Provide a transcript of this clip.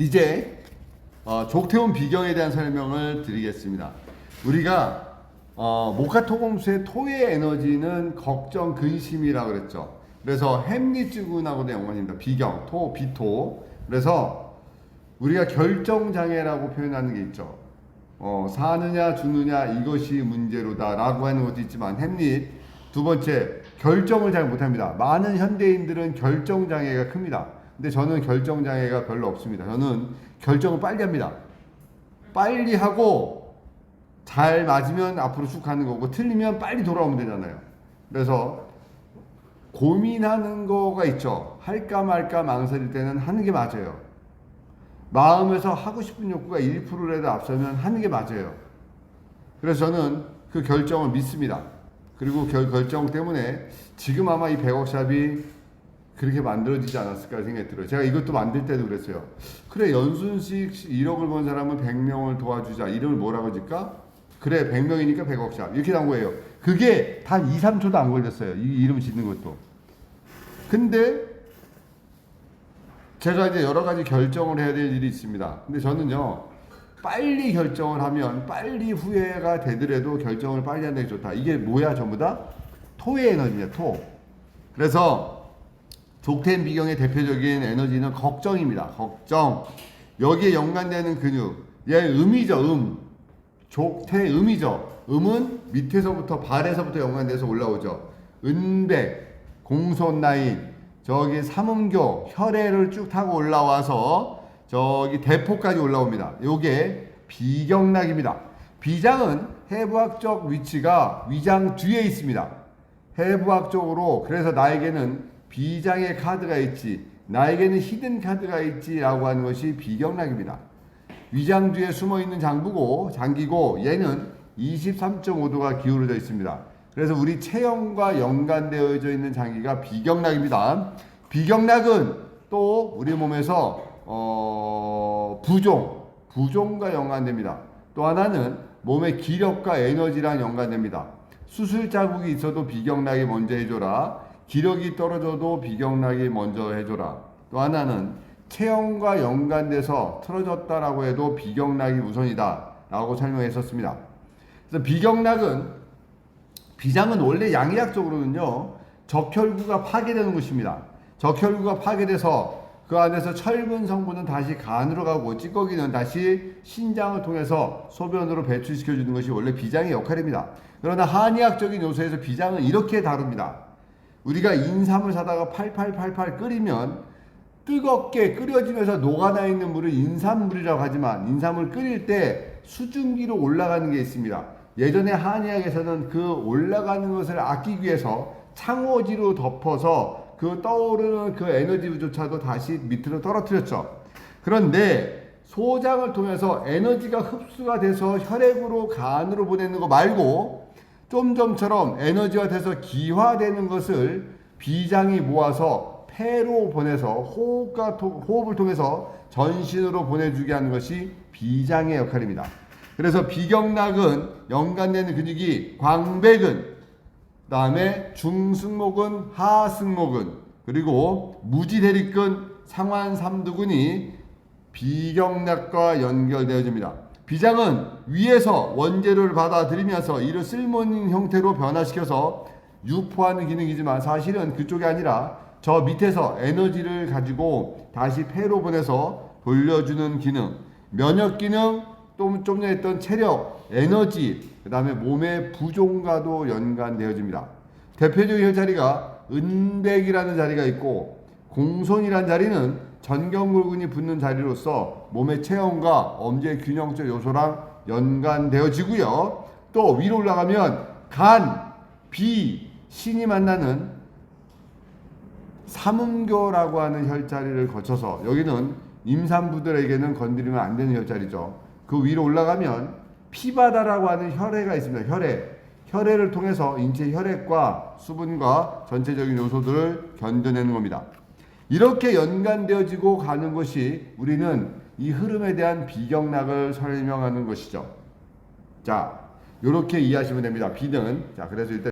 이제 어, 족태운 비경에 대한 설명을 드리겠습니다. 우리가 어, 모카토공수의 토의 에너지는 걱정, 근심이라고 그랬죠. 그래서 햄리증후군하고도 연관입니다. 비경, 토, 비토. 그래서 우리가 결정장애라고 표현하는 게 있죠. 어, 사느냐 죽느냐 이것이 문제로다 라고 하는 것도 있지만 햄릿 두 번째 결정을 잘 못합니다. 많은 현대인들은 결정장애가 큽니다. 근데 저는 결정 장애가 별로 없습니다. 저는 결정을 빨리 합니다. 빨리 하고 잘 맞으면 앞으로 쭉 가는 거고 틀리면 빨리 돌아오면 되잖아요. 그래서 고민하는 거가 있죠. 할까 말까 망설일 때는 하는 게 맞아요. 마음에서 하고 싶은 욕구가 1%라도 앞서면 하는 게 맞아요. 그래서 저는 그 결정을 믿습니다. 그리고 결, 결정 때문에 지금 아마 이 100억 샵이 그렇게 만들어지지 않았을까 생각이 들어요. 제가 이것도 만들 때도 그랬어요. 그래 연순씩 1억을 번 사람은 100명을 도와주자. 이름을 뭐라고 짓까? 그래 100명이니까 100억 샵. 이렇게 나온 거예요. 그게 단 2, 3초도 안 걸렸어요. 이 이름 짓는 것도. 근데 제가 이제 여러 가지 결정을 해야 될 일이 있습니다. 근데 저는요, 빨리 결정을 하면 빨리 후회가 되더라도 결정을 빨리 하는 게 좋다. 이게 뭐야, 전부 다? 토의 에너지냐, 토. 그래서 족텐 비경의 대표적인 에너지는 걱정입니다. 걱정. 여기에 연관되는 근육. 얘 음이죠, 음. 족태 음이죠. 음은 밑에서부터 발에서부터 연관돼서 올라오죠. 은백, 공손 라인, 저기 삼음교 혈액을 쭉 타고 올라와서 저기 대포까지 올라옵니다. 요게 비경락입니다. 비장은 해부학적 위치가 위장 뒤에 있습니다. 해부학적으로 그래서 나에게는 비장의 카드가 있지 나에게는 히든 카드가 있지라고 하는 것이 비경락입니다. 위장 뒤에 숨어 있는 장부고 장기고 얘는 23.5도가 기울어져 있습니다. 그래서 우리 체형과 연관되어져 있는 장기가 비경락입니다. 비경락은 또 우리 몸에서 어, 부종, 부종과 연관됩니다. 또 하나는 몸의 기력과 에너지랑 연관됩니다. 수술 자국이 있어도 비경락이 먼저 해줘라. 기력이 떨어져도 비경락이 먼저 해줘라. 또 하나는 체형과 연관돼서 틀어졌다라고 해도 비경락이 우선이다. 라고 설명했었습니다. 그래서 비경락은 비장은 원래 양의학적으로는요 적혈구가 파괴되는 것입니다. 적혈구가 파괴돼서 그 안에서 철분 성분은 다시 간으로 가고 찌꺼기는 다시 신장을 통해서 소변으로 배출시켜 주는 것이 원래 비장의 역할입니다. 그러나 한의학적인 요소에서 비장은 이렇게 다룹니다. 우리가 인삼을 사다가 팔팔팔팔 끓이면 뜨겁게 끓여지면서 녹아나 있는 물을 인삼물이라고 하지만 인삼을 끓일 때 수증기로 올라가는 게 있습니다. 예전에 한의학에서는 그 올라가는 것을 아끼기 위해서 창호지로 덮어서 그 떠오르는 그 에너지조차도 다시 밑으로 떨어뜨렸죠. 그런데 소장을 통해서 에너지가 흡수가 돼서 혈액으로 간으로 보내는 거 말고 좀 전처럼 에너지가 돼서 기화되는 것을 비장이 모아서 폐로 보내서 호흡과 토- 호흡을 통해서 전신으로 보내주게 하는 것이 비장의 역할입니다. 그래서 비경락은 연관되는 근육이 광배근, 그다음에 중승모근, 하승모근, 그리고 무지대립근, 상완삼두근이 비경락과 연결되어집니다. 비장은 위에서 원재료를 받아들이면서 이를 쓸모있는 형태로 변화시켜서 유포하는 기능이지만 사실은 그쪽이 아니라 저 밑에서 에너지를 가지고 다시 폐로 보내서 돌려주는 기능, 면역 기능, 또좀 전에 했던 체력, 에너지, 그 다음에 몸의 부종과도 연관되어집니다. 대표적인 혈자리가 은백이라는 자리가 있고 공손이라는 자리는 전경골근이 붙는 자리로서 몸의 체형과 엄지의 균형적 요소랑 연관되어지고요. 또 위로 올라가면 간, 비, 신이 만나는 삼음교라고 하는 혈자리를 거쳐서 여기는 임산부들에게는 건드리면 안 되는 혈자리죠. 그 위로 올라가면 피바다라고 하는 혈회가 있습니다. 혈회. 혈회를 통해서 인체 혈액과 수분과 전체적인 요소들을 견뎌내는 겁니다. 이렇게 연관되어지고 가는 것이 우리는 이 흐름에 대한 비경락을 설명하는 것이죠. 자, 이렇게 이해하시면 됩니다. 비는 자, 그래서 일단